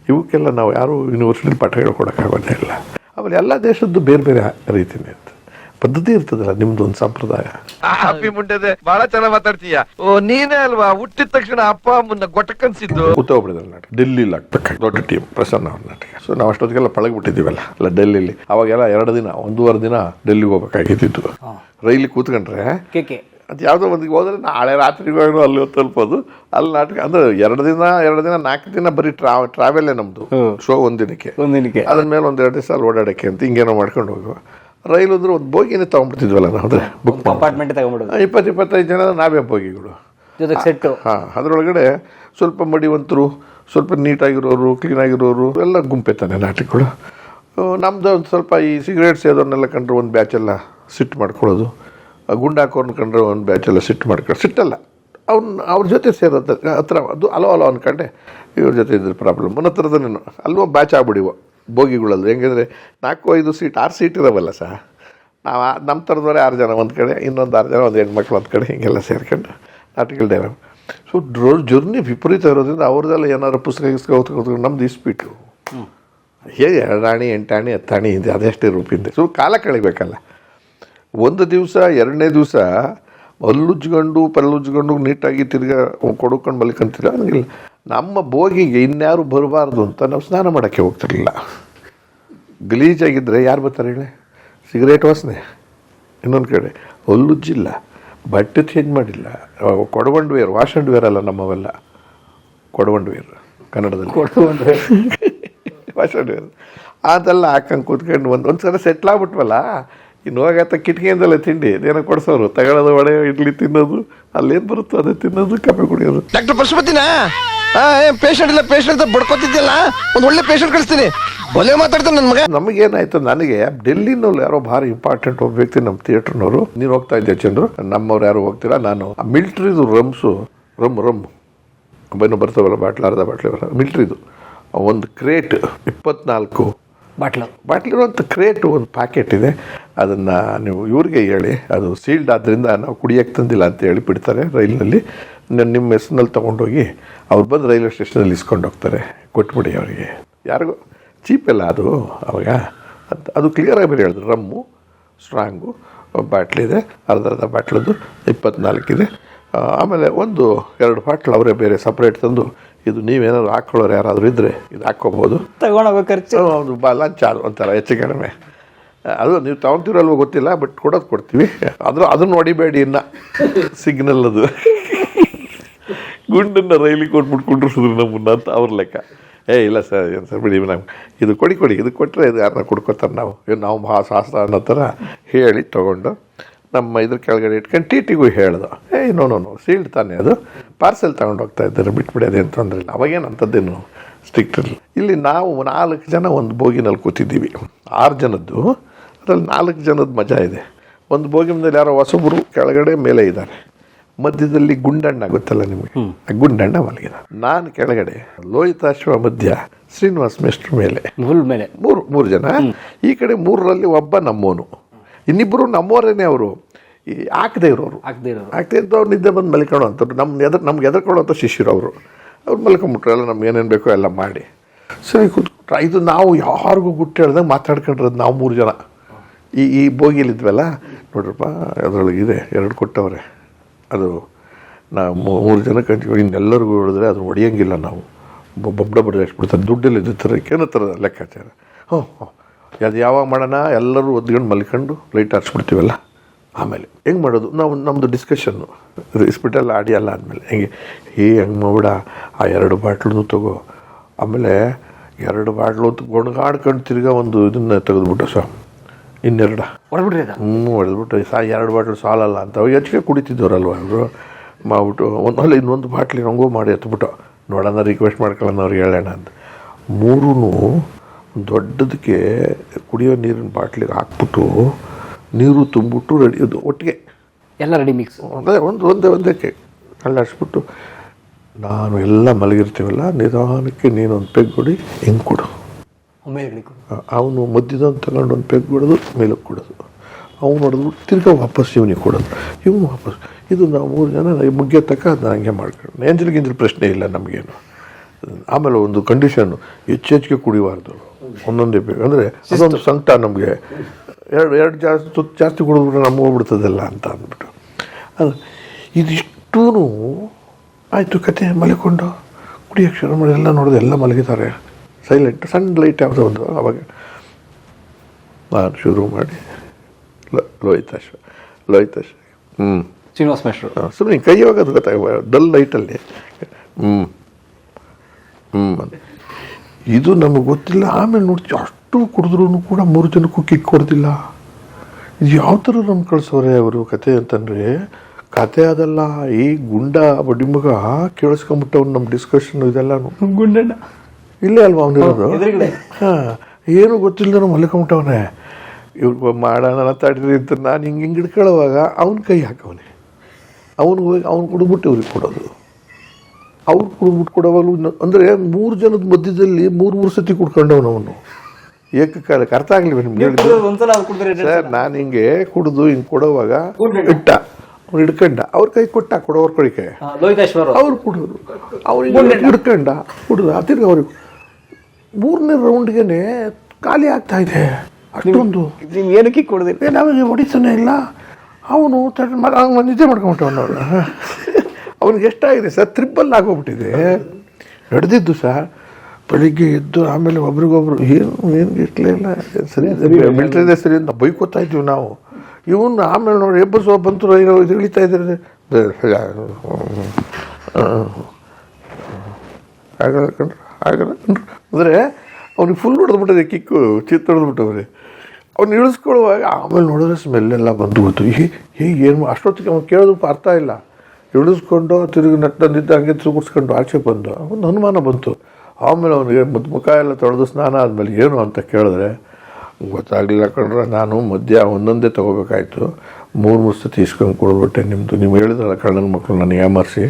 ಇವಕ್ಕೆಲ್ಲ ನಾವು ಯಾರು ಯೂನಿವರ್ಸಿಟಿ ಪಾಠ ಹೇಳ್ಕೊಡೋಕ್ಕಾಗೋದೇ ಇಲ್ಲ. ಆಮೇಲೆ ಎಲ್ಲ ದೇಶದ್ದು ಬೇರೆ ಬೇರೆ ರೀತಿಯೇ ಇರ್ತದೆ ಪದ್ಧತಿ ಇರ್ತದಲ್ಲ ನಿಮ್ದು ಒಂದು ಸಂಪ್ರದಾಯ ಅಪ್ಪಿ ಮುಂಡೆದೆ ಬಹಳ ಚೆನ್ನಾಗಿ ಮಾತಾಡ್ತೀಯ? ಓ ನೀನೇ ಅಲ್ವಾ? ಹುಟ್ಟಿದ ತಕ್ಷಣ ಅಪ್ಪ ಅಮ್ಮನ್ನ ಗೊಟ್ಟಕನ್ಸಿದ್ದು ಉತ್ತರಪ್ರದೇಶ ನಾಟಕ ಡೆಲ್ಲಿ ಆಗ್ಬೇಕಾಗಿ ದೊಡ್ಡ ಟೀಮ್ ಪ್ರಸನ್ನ ಅವ್ರ ನಾಟಕ ಸೊ ನಾವು ಅಷ್ಟೊತ್ತಿಗೆಲ್ಲ ಪಳಗ್ಬಿಟ್ಟಿದ್ದೀವಲ್ಲ ಅಲ್ಲ ಡೆಲ್ಲಿಲಿ. ಅವಾಗೆಲ್ಲ ಎರಡು ದಿನ ಒಂದೂವರೆ ದಿನ ಡೆಲ್ಲಿಗೆ ಹೋಗ್ಬೇಕಾಗಿದ್ದು ರೈಲಿಗೆ ಕೂತ್ಕೊಂಡ್ರೆ ಅದು ಯಾವುದೋ ಒಂದಿಗೆ ಹೋದ್ರೆ ನಾಳೆ ರಾತ್ರಿಗೂ ಅಲ್ಲಿ ತಲುಪೋದು. ಅಲ್ಲಿ ನಾಟಕ ಅಂದ್ರೆ ಎರಡು ದಿನ ಎರಡು ದಿನ ನಾಲ್ಕು ದಿನ ಬರೀ ಟ್ರಾ ಟ್ರಾವೆಲ್ಲೇ ನಮ್ಮದು ಶೋ ಒಂದಿನಕ್ಕೆ ಒಂದಿನಕ್ಕೆ ಅದ್ರ ಮೇಲೆ ಒಂದು ಎರಡು ದಿವಸ ಅಲ್ಲಿ ಓಡಾಡಕ್ಕೆ ಅಂತ ಹಿಂಗೇನೋ ಮಾಡ್ಕೊಂಡು ಹೋಗುವ ರೈಲು ಅಂದ್ರೆ ಒಂದು ಬೋಗಿನೇ ತೊಗೊಂಡ್ಬಿಡ್ತಿದ್ವಲ್ಲ ನಾವು ಅಂದ್ರೆ ಬುಕ್ ಅಪಾರ್ಟ್ಮೆಂಟ್ ತಗೊಂಡ್ಬಿಡೋದು. ಇಪ್ಪತ್ತು ಇಪ್ಪತ್ತೈದು ಜನ ನಾವೇ ಬೋಗಿಗಳು ಜೊತೆಗೆ ಸೆಟ್ಟು ಹಾಂ ಅದರೊಳಗಡೆ ಸ್ವಲ್ಪ ಮಡಿವಂತರು ಸ್ವಲ್ಪ ನೀಟಾಗಿರೋರು ಕ್ಲೀನಾಗಿರೋರು ಎಲ್ಲ ಗುಂಪೆ ತಾನೆ ನಾಟಕಗಳು ನಮ್ಮದು ನಮ್ದು ಒಂದು ಸ್ವಲ್ಪ ಈ ಸಿಗರೇಟ್ ಸೇದೋರ್ನೆಲ್ಲ ಕಂಡ್ರೆ ಒಂದು ಬ್ಯಾಚೆಲ್ಲ ಸಿಟ್ಟು ಮಾಡ್ಕೊಳ್ಳೋದು. ಆ ಗುಂಡು ಹಾಕೋರ್ನ ಕಂಡ್ರೆ ಒಂದು ಬ್ಯಾಚೆಲ್ಲ ಸಿಟ್ಟು ಮಾಡ್ಕೊಳ್ಳೋದು ಸಿಟ್ಟಲ್ಲ ಅವ್ನು ಅವ್ರ ಜೊತೆ ಸೇರೋದ ಹತ್ರ ಅದು ಅಲೋ ಅಲೋ ಅನ್ಕಂಡೆ ಇವ್ರ ಜೊತೆ ಇದ್ರ ಪ್ರಾಬ್ಲಮ್ ನನ್ನ ಹತ್ರದನೇನು ಅಲ್ವೋ ಬ್ಯಾಚ್ ಆಗ್ಬಿಡಿವ. ಬೋಗಿಗಳಲ್ಲಿ ಹೆಂಗಂದರೆ ನಾಲ್ಕು ಐದು ಸೀಟ್ ಆರು ಸೀಟ್ ಇದಾವಲ್ಲ ಸಹ. ನಾವು ನಮ್ಮ ಥರದವರೇ ಆರು ಜನ ಒಂದು ಕಡೆ ಇನ್ನೊಂದು ಆರು ಜನ ಒಂದು ಹೆಣ್ಮಕ್ಳು ಒಂದು ಕಡೆ ಹೀಗೆಲ್ಲ ಸೇರ್ಕೊಂಡು ನಾಟಕಗಳು ಡೈರಾಮ್ ಸೊ ಡ್ರೋ ಜರ್ನಿ ವಿಪರೀತ ಇರೋದ್ರಿಂದ ಅವ್ರದ್ದೆಲ್ಲ ಏನಾದ್ರು ಪುಸ್ತಕ ಗಿಸ್ಕ ಓದ್ಕೊಂಡು ನಮ್ದು ಇಸ್ಬಿಟ್ಟು. ಹೇಗೆ ಎರಡಾಣಿ ಎಂಟಾಣಿ ಹತ್ತಾಣಿ ಇದೆ ಅದೆಷ್ಟೇ ರೂಪಿಂದೆ. ಸೊ ಕಾಲ ಕಳಿಬೇಕಲ್ಲ. ಒಂದು ದಿವಸ ಎರಡನೇ ದಿವಸ ಅಲ್ಲುಜ್ಕೊಂಡು ಪಲ್ಲುಜ್ಕೊಂಡು ನೀಟಾಗಿ ತಿರ್ಗಾ ಕೊಡ್ಕೊಂಡು ಮಲ್ಕೊಂತೀರ ಹಂಗಿಲ್ಲ. ನಮ್ಮ ಬೋಗಿಗೆ ಇನ್ಯಾರು ಬರಬಾರ್ದು ಅಂತ ನಾವು ಸ್ನಾನ ಮಾಡೋಕ್ಕೆ ಹೋಗ್ತಿರಲಿಲ್ಲ. ಗಲೀಜಾಗಿದ್ದರೆ ಯಾರು ಬರ್ತಾರೆ ಹೇಳಿ? ಸಿಗರೇಟ್ ವಾಸನೆ. ಇನ್ನೊಂದು ಕಡೆ ಹುಲ್ಲುಜ್ಜಿಲ್ಲ. ಬಟ್ಟೆ ಚೇಂಜ್ ಮಾಡಿಲ್ಲ. ಕೊಡವಂಡ್ ವೇರ್ ವಾಶ್ ಅಂಡ್ ವೇರ್ ಅಲ್ಲ ನಮ್ಮವೆಲ್ಲ. ಕೊಡವಂಡ್ ವೇರ್ ಕನ್ನಡದಲ್ಲಿ. ವಾಶ್ ಅಂಡ್ ವೇರ್ ಅದೆಲ್ಲ ಹಾಕಂಗೆ ಕೂತ್ಕೊಂಡು ಒಂದು ಒಂದು ಸಲ ಸೆಟ್ಲ್ ಆಗ್ಬಿಟ್ವಲ್ಲ? ಇನ್ನು ಹೋಗತ್ತ ಕಿಟಕಿಯಿಂದಲೇ ತಿಂಡಿ. ಏನೋ ಕೊಡ್ಸೋರು. ತಗೊಳ್ಳೋದು ವಡೆ ಇಡ್ಲಿ ತಿನ್ನೋದು. ಅಲ್ಲೇನು ಬರುತ್ತೋ ಅದೇ ತಿನ್ನೋದು ಕಪ್ಪೆ ಕುಡಿಯೋದು. ಡಾಕ್ಟರ್ ಪಶುಪತಿನಾ ಪೇಷಂಟ್ ಇಲ್ಲ ಪೇಷಂಟ್ ಅಂತ ಒಂದು ಒಂದ್ ಒಳ್ಳೆ ಪೇಷಂಟ್ ಕಳಿಸ್ತೀನಿ. ಒಲೆ ಮಾತಾಡ್ತಾನೆ ನನ್ನ ಮಗ. ನಮಗೇನಾಯ್ತು, ನನಗೆ ಡೆಲ್ಲಿನಲ್ಲಿ ಯಾರೋ ಭಾರಿ ಇಂಪಾರ್ಟೆಂಟ್ ಒಬ್ಬ ವ್ಯಕ್ತಿ ನಮ್ಮ ಥಿಯೇಟರ್ನವರು ನೀನು ಹೋಗ್ತಾ ಇದ್ದೆ ಚಂದ್ರು? ನಮ್ಮವ್ರು ಯಾರು ಹೋಗ್ತೀರಾ ನಾನು. ಮಿಲ್ಟ್ರಿದು ರಮ್ಸು, ರಮ್ ರಮ್. ಬೈನು ಬರ್ತಾವಲ್ಲ, ಬಾಟ್ಲ, ಅರ್ಧ ಬಾಟ್ಲಿ ಮಿಲ್ಟ್ರಿದು. ಒಂದು ಕ್ರೇಟ್ ಇಪ್ಪತ್ನಾಲ್ಕು. ಬಾಟ್ಲು ಬಾಟ್ಲಿರುವಂಥ ಕ್ರೇಟು ಒಂದು ಪ್ಯಾಕೆಟ್ ಇದೆ. ಅದನ್ನು ನೀವು ಇವ್ರಿಗೆ ಹೇಳಿ. ಅದು ಸೀಲ್ಡ್ ಆದ್ದರಿಂದ ನಾವು ಕುಡಿಯೋಕ್ಕೆ ತಂದಿಲ್ಲ ಅಂತ ಹೇಳಿ ಬಿಡ್ತಾರೆ ರೈಲಿನಲ್ಲಿ. ನಿಮ್ಮ ಹೆಸರಿನಲ್ಲಿ ತೊಗೊಂಡೋಗಿ ಅವ್ರು ಬಂದು ರೈಲ್ವೆ ಸ್ಟೇಷನಲ್ಲಿ ಇಸ್ಕೊಂಡು ಹೋಗ್ತಾರೆ. ಕೊಟ್ಬಿಡಿ ಅವರಿಗೆ. ಯಾರಿಗೂ ಚೀಪೆಲ್ಲ ಅದು ಅವಾಗ. ಅದು ಅದು ಕ್ಲಿಯರಾಗಿ ಬೇರೆ ಹೇಳಿದ್ರು. ರಮ್ಮು, ಸ್ಟ್ರಾಂಗು ಬಾಟ್ಲಿದೆ ಅರ್ಧ ಅರ್ಧ ಬಾಟ್ಲದ್ದು ಇಪ್ಪತ್ನಾಲ್ಕಿದೆ. ಇದೆ ಆಮೇಲೆ ಒಂದು ಎರಡು ಬಾಟ್ಲು ಅವರೇ ಬೇರೆ ಸಪ್ರೇಟ್ ತಂದು ಇದು ನೀವೇನಾದ್ರು ಹಾಕ್ಕೊಳ್ಳೋರು ಯಾರಾದರೂ ಇದ್ದರೆ ಇದು ಹಾಕ್ಕೋಬೋದು. ತಗೊಂಡೋಗೋ ಖರ್ಚು. ಒಂದು ಅದು ಒಂಥರ ಹೆಚ್ಚು ಕಡಿಮೆ. ಅದು ನೀವು ತಗೊಂತೀರಲ್ವೋ ಗೊತ್ತಿಲ್ಲ ಬಟ್ ಕೊಡೋದು ಕೊಡ್ತೀವಿ. ಅದ್ರ ಅದನ್ನು ಹೊಡಿಬೇಡಿ ಇನ್ನು. ಸಿಗ್ನಲ್ ಅದು. ಗುಂಡನ್ನು ರೈಲಿಗೆ ಕೊಟ್ಬಿಟ್ಟು ಕುಂಡ್ರಿಸಿದ್ರು ನಮ್ಮನ್ನ ಅಂತ ಅವ್ರ ಲೆಕ್ಕ. ಏ ಇಲ್ಲ ಸರ್ ಏನು ಸರ್ ಬಿಡಿ ನಮ್ಗೆ ಇದು ಕೊಡಿ ಕೊಡಿ. ಇದು ಕೊಟ್ಟರೆ ಇದು ಯಾರನ್ನ ಕುಡ್ಕೋತಾರೆ ನಾವು. ನಾವು ಮಹಾ ಶಾಸ್ತ್ರ ಅನ್ನೋ ಥರ ಹೇಳಿ ತೊಗೊಂಡು ನಮ್ಮ ಇದ್ರ ಕೆಳಗಡೆ ಇಟ್ಕೊಂಡು ಟಿ ಟಿಗೂ ಹೇಳ್ದು. ಏ ನೋ ನೋ ನೋ ಸೀಲ್ಡ್ ತಾನೇ ಅದು. ಪಾರ್ಸೆಲ್ ತಗೊಂಡು ಹೋಗ್ತಾ ಇದ್ದಾರೆ ಬಿಟ್ಬಿಡಿ ಅದೇನು ತೊಂದರೆ ಇಲ್ಲ. ಅವಾಗೇನು ಅಂಥದ್ದೇನು ಸ್ಟ್ರಿಕ್ಟ್ ಇರಲಿಲ್ಲ. ಇಲ್ಲಿ ನಾವು ನಾಲ್ಕು ಜನ ಒಂದು ಬೋಗಿನಲ್ಲಿ ಕೂತಿದ್ದೀವಿ. ಆರು ಜನದ್ದು ಅದರಲ್ಲಿ ನಾಲ್ಕು ಜನದ ಮಜಾ ಇದೆ. ಒಂದು ಬೋಗಿ ಮೇಲೆ ಯಾರೋ ಹೊಸಬರು ಕೆಳಗಡೆ ಮೇಲೆ ಇದ್ದಾರೆ. ಮಧ್ಯದಲ್ಲಿ ಗುಂಡಣ್ಣ ಗೊತ್ತಲ್ಲ ನಿಮಗೆ? ಆ ಗುಂಡಣ್ಣ ಮಲಗಿದ ನಾನು ಕೆಳಗಡೆ ಲೋಹಿತಾಶ್ವ ಮಧ್ಯ ಶ್ರೀನಿವಾಸ್ ಮೇಷ್ಟ್ರ ಮೇಲೆ. ಮೇಲೆ. ಮೂರು ಮೂರು ಜನ. ಈ ಕಡೆ ಮೂರರಲ್ಲಿ ಒಬ್ಬ ನಮ್ಮೋನು ಇನ್ನಿಬ್ಬರು ನಮ್ಮವರೇನೆ ಅವರು. ಈ ಹಾಕದೇ ಇರೋರು ಹಾಕದೇ ಇರೋರು ಹಾಕದೇ ಇದ್ದವ್ರು ನಿದ್ದೆ ಬಂದು ಮಲ್ಕೊಳ್ಳೋ ಅಂಥವ್ರು ನಮ್ಮ ಎದ್ರ ನಮ್ಗೆ ಎದ್ರಕೊಳ್ಳೋಂಥ ಶಿಷ್ಯರು ಅವರು ಅವ್ರು ಮಲ್ಕೊಂಬಿಟ್ರು ಎಲ್ಲ ನಮ್ಗೆ ಏನೇನು ಬೇಕೋ ಎಲ್ಲ ಮಾಡಿ. ಸರಿ ಕುತ್ಕೊಟ್ರೆ ಇದು ನಾವು ಯಾರಿಗೂ ಗುಟ್ಟು ಹೇಳ್ದಂಗೆ ಮಾತಾಡ್ಕೊಂಡಿರೋದು ನಾವು ಮೂರು ಜನ. ಈ ಈ ಬೋಗಿಲಿದ್ವಲ್ಲ ನೋಡ್ರಪ್ಪ ಅದರೊಳಗೆ ಇದೆ ಎರಡು ಕೊಟ್ಟವ್ರೆ. ಅದು ನಾ ಮೂರು ಜನ ಕಂಡು ಇನ್ನೆಲ್ಲರಿಗೂ ಹೇಳಿದ್ರೆ ಅದು ಹೊಡಿಯೋಂಗಿಲ್ಲ ನಾವು. ಬೊಬ್ಬ ಬಿಡ್ತಾರೆ ದುಡ್ಡೆಲ್ಲ ಇದ್ದ ಥರಕ್ಕೆ ಏನೋ ಥರದ ಲೆಕ್ಕಾಚಾರ? ಹ್ಞೂ ಹ್ಞೂ ಅದು ಯಾವಾಗ ಮಾಡೋಣ ಎಲ್ಲರೂ ಒದ್ಕೊಂಡು ಮಲ್ಕೊಂಡು ಲೈಟ್ ಹಚ್ಬಿಡ್ತೀವಲ್ಲ ಆಮೇಲೆ ಹೆಂಗೆ ಮಾಡೋದು? ನಾವು ನಮ್ಮದು ಡಿಸ್ಕಷನ್ನು ಇಸ್ಪಿಟಲ್ ಆಡಿ ಅಲ್ಲ ಆದಮೇಲೆ ಹೆಂಗೆ? ಏ ಹೆಂಗೆ ಮಾಡ್ಬಿಡ. ಆ ಎರಡು ಬಾಟ್ಲನ್ನು ತಗೋ. ಆಮೇಲೆ ಎರಡು ಬಾಟ್ಲು ಗೊಣಗಾಡ್ಕೊಂಡು ತಿರ್ಗಾ ಒಂದು ಇದನ್ನ ತೆಗೆದುಬಿಟ್ಟು ಸೊ ಇನ್ನೆರಡ. ಹೊಡೆದ್ಬಿಟ್ರಿ ಹ್ಞೂ ಹೊಡೆದ್ಬಿಟ್ಟು ಸಾ ಎರಡು ಬಾಟ್ಲು ಸಾಲಲ್ಲ ಅಂತ. ಅವಾಗ ಹೆಚ್ಚಿಗೆ ಕುಡಿತಿದ್ದವ್ರಲ್ವ ಅವರು ಮಾಡ್ಬಿಟ್ಟು ಒಂದು ಅಲ್ಲ ಇನ್ನೊಂದು ಬಾಟ್ಲಿ ಹಂಗೂ ಮಾಡಿ ಎತ್ಬಿಟ್ಟು. ನೋಡೋಣ ರಿಕ್ವೆಸ್ಟ್ ಮಾಡ್ಕೊಳ್ಳೋಣ ಅವ್ರಿಗೆ ಹೇಳೋಣ ಅಂತ. ಮೂರೂ ದೊಡ್ಡದಕ್ಕೆ ಕುಡಿಯೋ ನೀರಿನ ಬಾಟ್ಲಿಗೆ ಹಾಕ್ಬಿಟ್ಟು ನೀರು ತುಂಬಿಟ್ಟು ರೆಡಿ ಅದು ಒಟ್ಟಿಗೆ. ಎಲ್ಲ ರೆಡಿ ಮಿಕ್ಸ್ ಅದೇ ಒಂದು ಒಂದೇ ಒಂದಕ್ಕೆ ಅಲ್ಲಾಡಿಸ್ಬಿಟ್ಟು ನಾನು ಎಲ್ಲ ಮಲಗಿರ್ತೀವಲ್ಲ ನಿಧಾನಕ್ಕೆ ನೀನೊಂದು ಪೆಗ್ ಕೊಡಿ ಹಿಂಗೆ ಕೊಡು. ಅವನು ಮಧ್ಯದೊಂದು ತಗೊಂಡು ಒಂದು ಪೆಗ್ ಕೊಡೋದು ಮೇಲಕ್ಕೆ ಕೊಡೋದು. ಅವನು ಹೊಡೆದ್ಬಿಟ್ಟು ತಿರ್ಗಾ ವಾಪಸ್ ಇವನಿಗೆ ಕೊಡೋದು. ಇವನು ವಾಪಸ್ ಇದು ನಾವು ಮೂರು ಜನ ಮುಗಿಯೋ ತಕ್ಕ ಅದನ್ನ ಹಂಗೆ ಮಾಡ್ಕೊಂಡು ಗಿಂಜಲ್ ಪ್ರಶ್ನೆ ಇಲ್ಲ ನಮಗೇನು. ಆಮೇಲೆ ಒಂದು ಕಂಡೀಷನ್ನು ಹೆಚ್ಚು ಹೆಚ್ಚಿಗೆ ಕುಡಿಬಾರ್ದು. ಒಂದೊಂದೇ ಬೇಕು ಅಂದರೆ ಅದೊಂದು ಸಂಕಟ ನಮಗೆ. ಎರಡು ಎರಡು ಜಾಸ್ತಿ ತುತ್ತು ಜಾಸ್ತಿ ಕುಡಿದ್ಬಿಟ್ರೆ ನಮ್ಗೆ ಹೋಗ್ಬಿಡ್ತದಲ್ಲ ಅಂತ ಅಂದ್ಬಿಟ್ಟು. ಅದು ಇದಿಷ್ಟೂ ಆಯಿತು ಕತೆ ಮಲಿಕೊಂಡು ಕುಡಿಯೋಕ್ಕೆ ಶುರು ಮಾಡಿ ಎಲ್ಲ ನೋಡಿದೆ ಎಲ್ಲ ಮಲಗಿದ್ದಾರೆ. ಸೈಲೆಂಟ್ ಸಣ್ಣ ಲೈಟ್ ಯಾವುದೋ ಒಂದು ಅವಾಗ. ನಾನು ಶುರು ಮಾಡಿ ಲ- ಲೋಹಿತಾಶ್ ಲೋಹಿತಾಶ ಹ್ಞೂ ಶ್ರೀನಿವಾಸ ಮೇಷ್ಟ್ರು ಸುಮ್ಮನೆ ಕೈ ಅದು ಗೊತ್ತಾಗ ಡಲ್ ಲೈಟಲ್ಲಿ ಹ್ಞೂ ಹ್ಞೂ ಅಂತ ಇದು ನಮಗೆ ಗೊತ್ತಿಲ್ಲ. ಆಮೇಲೆ ನೋಡ್ತೀವಿ ಅಷ್ಟು ಕುಡಿದ್ರೂ ಕೂಡ ಮೂರು ಜನಕ್ಕೂ ಕಿಕ್ ಕೊಡ್ತಿಲ್ಲ ಇದು ಯಾವ ಥರ ನಮ್ಗೆ ಕಳಿಸೋರೆ ಅವರು ಕತೆ ಅಂತಂದರೆ ಕತೆ ಅದಲ್ಲ ಈ ಗುಂಡ ಬಡಿಮಗ ಕೇಳಿಸ್ಕೊಂಬಿಟ್ಟವ್ನು ನಮ್ಮ ಡಿಸ್ಕಷನ್ ಇದೆಲ್ಲ ಗುಂಡಣ್ಣ. ಇಲ್ಲೇ ಅಲ್ವಾ ಅವನಿರೋದು ಹಾಂ ಏನು ನಾವು ಮಲ್ಕೊಂಬಿಟ್ಟವನೇ ಇವ್ರು ಮಾಡೋಣ ತಾಡಿರಿ ಅಂತ ನಾನು ಹಿಂಗೆ ಹಿಂಗೆ ಹಿಡ್ಕೊಳ್ಳೋವಾಗ ಅವ್ನ ಕೈ ಹಾಕವನೆ. ಅವನು ಹೋಗಿ ಅವ್ನು ಕುಡಿದ್ಬಿಟ್ಟು ಇವ್ರಿಗೆ ಕೊಡೋದು. ಅವ್ರು ಕುಡಿದ್ಬಿಟ್ಟು ಕೊಡೋವಾಗಲೂ ಅಂದರೆ ಮೂರು ಜನದ ಮಧ್ಯದಲ್ಲಿ ಮೂರು ಮೂರು ಸತಿ ಕುಡ್ಕೊಂಡವನು ಅವನು ಏಕಕಾಲಕ್ಕೆ ಅರ್ಥ ಆಗಲಿಲ್ಲ ನಿಮ್ಗೆ ಸರ್ ನಾನು ಹಿಂಗೆ ಕುಡಿದು ಹಿಂಗೆ ಕೊಡೋವಾಗ ಇಟ್ಟ ಅವ್ನು ಹಿಡ್ಕಂಡ ಅವ್ರ ಕೈ ಕೊಟ್ಟ ಕೊಡೋರ್ ಲೋಹಿತೇಶ್ವರ ಅವ್ರು. ಕುಡಿದ್ರು. ಅವ್ರಿಗೆ ಹಿಡ್ಕಂಡ ಕುಡಿದ್ರು. ತಿರ್ಗಿ ಅವ್ರಿಗೆ ಮೂರನೇ ರೌಂಡ್ಗೆನೆ ಖಾಲಿ ಆಗ್ತಾ ಇದೆ. ಅಷ್ಟೊಂದು. ಏನಕ್ಕೆ ಕೊಡದೆ ನಮಗೆ ಹೊಡಿತಾನೆ ಇಲ್ಲ. ಅವನು ಅವ್ನು ನಿದ್ದೆ ಮಾಡ್ಕೊಂಬಿಟ್ಟವನು ಅವನು. ಅವನಿಗೆ ಎಷ್ಟಾಗಿದೆ ಸರ್? ತ್ರಿಬ್ಬಲ್ ಆಗೋಗ್ಬಿಟ್ಟಿದೆ. ನಡೆದಿದ್ದು ಸರ್. ಬೆಳಿಗ್ಗೆ ಎದ್ದು ಆಮೇಲೆ ಒಬ್ರಿಗೊಬ್ರು ಏನು ಏನು ಇಷ್ಟಲೇ ಇಲ್ಲ. ಸರಿ ಮಿಲ್ಟ್ರಿದೆ ಸರಿ ಅಂತ ಬೈಕೋತಾ ಇದ್ವಿ ನಾವು. ಇವನು ಆಮೇಲೆ ನೋಡಿ ಎಬ್ಬರಿಸೋ ಬಂತು ಇದು ಇಳಿತಾ ಇದ್ದಾರೆ. ಆಗಲ್ಲ ಕಣ್ರಿ ಆಗಲ್ಲ ಕಣ್ರಿ. ಅಂದರೆ ಅವ್ನಿಗೆ ಫುಲ್ ಹೊಡೆದ್ಬಿಟ್ಟಿದೆ ಕಿಕ್ಕು ಚಿತ್ತ ಹೊಡೆದ್ಬಿಟ್ಟವ್ರೆ. ಅವ್ನು ಇಳಿಸ್ಕೊಳ್ಳುವಾಗ ಆಮೇಲೆ ನೋಡಿದ್ರೆ ಸ್ಮೆಲ್ ಎಲ್ಲ ಬಂದು ಗೊತ್ತು ಹೀಗೆ ಏನು ಅಷ್ಟೊತ್ತಿಗೆ ಅವ್ನು ಕೇಳೋದಕ್ಕೆ ಅರ್ಥ ಇಲ್ಲ. ಇಳಿಸ್ಕೊಂಡು ತಿರುಗಿ ನಟ್ಟಂದಿದ್ದ ಹಂಗೆ ತಿರುಗಿಸ್ಕೊಂಡು ಆಚೆ ಬಂದು, ಒಂದು ಅನುಮಾನ ಬಂತು. ಆಮೇಲೆ ಅವನಿಗೆ ಮುದ್ದು ಮುಖ ಎಲ್ಲ ತೊಳೆದು ಸ್ನಾನ ಆದಮೇಲೆ ಏನು ಅಂತ ಕೇಳಿದ್ರೆ, ಗೊತ್ತಾಗಲಿಲ್ಲ ಕಣ್ರೆ, ನಾನು ಮದ್ಯ ಒಂದೊಂದೇ ತೊಗೋಬೇಕಾಯ್ತು. ಮೂರು ಮೂರು ಸತಿ ಇಸ್ಕೊಂಡು ಕೊಡ್ಬಿಟ್ಟೆ ನಿಮ್ಮದು ನೀವು ಹೇಳಿದ್ರಲ್ಲ ಕಣ್ಣನ ಮಕ್ಕಳು ನನಗೆ ಯಾಮರ್ಸಿ.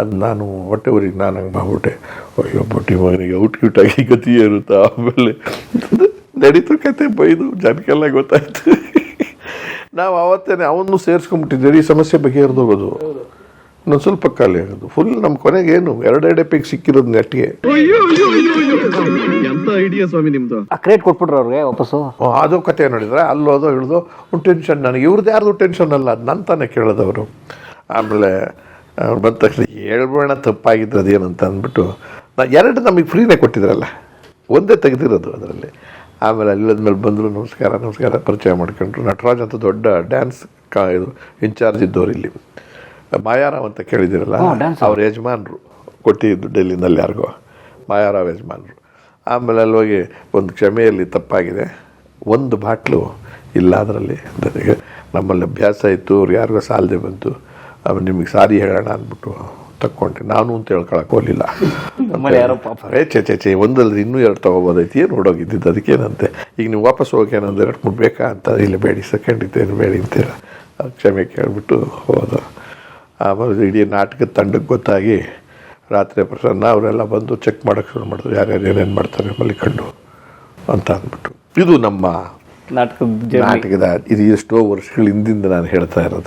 ಅದು ನಾನು ಹೊಟ್ಟೆ ಊರಿಗೆ ನಾನು ಹಂಗೆ ಮಾಡ್ಬಿಟ್ಟೆ ಅಯ್ಯೋ, ಬಟ್ಟಿ ಮಗನಿಗೆ ಔಟ್ ಕ್ಯೂಟ್ ಆಗಿ ಗತಿ ಇರುತ್ತೆ ಆಮೇಲೆ? ನಡೀತು ಕತೆ, ಬೈದು ಜನಕ್ಕೆಲ್ಲ ಗೊತ್ತಾಯ್ತು. ನಾವು ಅವತ್ತೇನೆ ಅವನು ಸೇರಿಸ್ಕೊಂಡ್ಬಿಟ್ಟಿದ್ದೀರಿ ಈ ಸಮಸ್ಯೆ ಬಗೆಹರಿದೋಗೋದು. ಇನ್ನೊಂದು ಸ್ವಲ್ಪ ಖಾಲಿ ಆಗೋದು. ಫುಲ್ ನಮ್ಮ ಕೊನೆಗೆ ಏನು? ಎರಡೆರಡೆ ಪಿಕ್ ಸಿಕ್ಕಿರೋದು ನೆಟ್ಟಿಗೆ. ಆ ಕ್ರೇಟ್ ಕೊಟ್ಬಿಟ್ರು ಅವ್ರಿಗೆ ವಾಪಸ್ಸು. ಓ, ಅದು ಕತೆ ನೋಡಿದ್ರೆ? ಅಲ್ಲೋದೋ ಹಿಡಿದು ಒಂದು ಟೆನ್ಷನ್ ನನಗೆ. ಇವ್ರದ್ದು ಯಾರ್ದು ಟೆನ್ಷನ್ ಅಲ್ಲ? ಅದು ನನ್ನ ತಾನೇ ಕೇಳೋದವರು. ಆಮೇಲೆ ಅವ್ರು ಬಂದ ತಕ್ಷಣ ಹೇಳ್ಬೋಣ ತಪ್ಪಾಗಿದ್ದು ಅದೇನಂತ ಅಂದ್ಬಿಟ್ಟು ನಾ ಎರಡು ನಮಗೆ ಫ್ರೀನೇ ಕೊಟ್ಟಿದ್ರಲ್ಲ. ಒಂದೇ ತೆಗೆದಿರೋದು ಅದರಲ್ಲಿ. ಆಮೇಲೆ ಅಲ್ಲಿದ್ಮೇಲೆ ಬಂದರು ನಮಸ್ಕಾರ ನಮಸ್ಕಾರ ಪರಿಚಯ ಮಾಡ್ಕೊಂಡ್ರು. ನಟರಾಜ್ ಅಂತ ದೊಡ್ಡ ಡ್ಯಾನ್ಸ್ ಕಾ ಇದು ಇನ್ಚಾರ್ಜ್ ಇದ್ದವ್ರು ಇಲ್ಲಿ. ಮಾಯಾರಾವ್ ಅಂತ ಕೇಳಿದಿರಲ್ಲ. ಅವ್ರ. ಯಜಮಾನ್ರು ಕೊಟ್ಟಿದ್ದು ಡೆಲ್ಲಿನಲ್ಲಿ ಯಾರಿಗೋ ಮಾಯಾರಾವ್ ಯಜಮಾನ್ರು. ಆಮೇಲೆ ಅಲ್ಲಿ ಹೋಗಿ ಒಂದು ಕ್ಷಮೆಯಲ್ಲಿ ತಪ್ಪಾಗಿದೆ. ಒಂದು ಬಾಟ್ಲು ಇಲ್ಲ ಅದರಲ್ಲಿ ನನಗೆ ನಮ್ಮಲ್ಲಿ ಅಭ್ಯಾಸ ಇತ್ತು ಅವ್ರು ಯಾರಿಗೋ ಸಾಲದೆ ಬಂತು. ಆಮೇಲೆ ನಿಮಗೆ ಸಾರಿ ಹೇಳೋಣ ಅಂದ್ಬಿಟ್ಟು ತಕ್ಕೊಂಡೆ ನಾನು ಅಂತ ಹೇಳ್ಕೊಳಕ್ಕೆ ಹೋಗಲಿಲ್ಲ. ನಮ್ಮಲ್ಲಿ ಯಾರೋ ಪಾಪ. ಚೇ ಚೆ ಚೆ ಚೆ ಒಂದಲ್ಲದೆ ಇನ್ನೂ ಎರಡು ತೊಗೋಬೋದೈತಿ. ಏನು ನೋಡೋಗಿದ್ದಿದ್ದು ಅದಕ್ಕೇನಂತೆ? ಈಗ ನೀವು ವಾಪಸ್ ಹೋಗಿ ಏನಂದ್ರೆ ಎರಡು ಮೂರು ಬೇಕಾ ಅಂತ? ಇಲ್ಲ ಬೇಡಿ ಸೆಕೆಂಡ್ ಇದ್ದೇನು ಬೇಡಿ ಅಂತೀರ ಕ್ಷಮೆ ಕೇಳಿಬಿಟ್ಟು ಹೋದ. ಆಮೇಲೆ ಇಡೀ ನಾಟಕದ ತಂಡಕ್ಕೆ ಗೊತ್ತಾಗಿ ರಾತ್ರಿ ಪ್ರಸನ್ನ ಅವರೆಲ್ಲ ಬಂದು ಚೆಕ್ ಮಾಡೋಕ್ಕೆ ಶುರು ಮಾಡಿದ್ರು ಯಾರ್ಯಾರು ಏನೇನು ಮಾಡ್ತಾರೆ ಮಲ್ಲಿಕಂಡು ಅಂತ ಅಂದ್ಬಿಟ್ಟು. ಇದು ನಮ್ಮ ನಾಟಕದ ನಾಟಕದ ಇದು ಎಷ್ಟೋ ವರ್ಷಗಳ ಹಿಂದಿಂದ ನಾನು ಹೇಳ್ತಾ ಇರೋದು.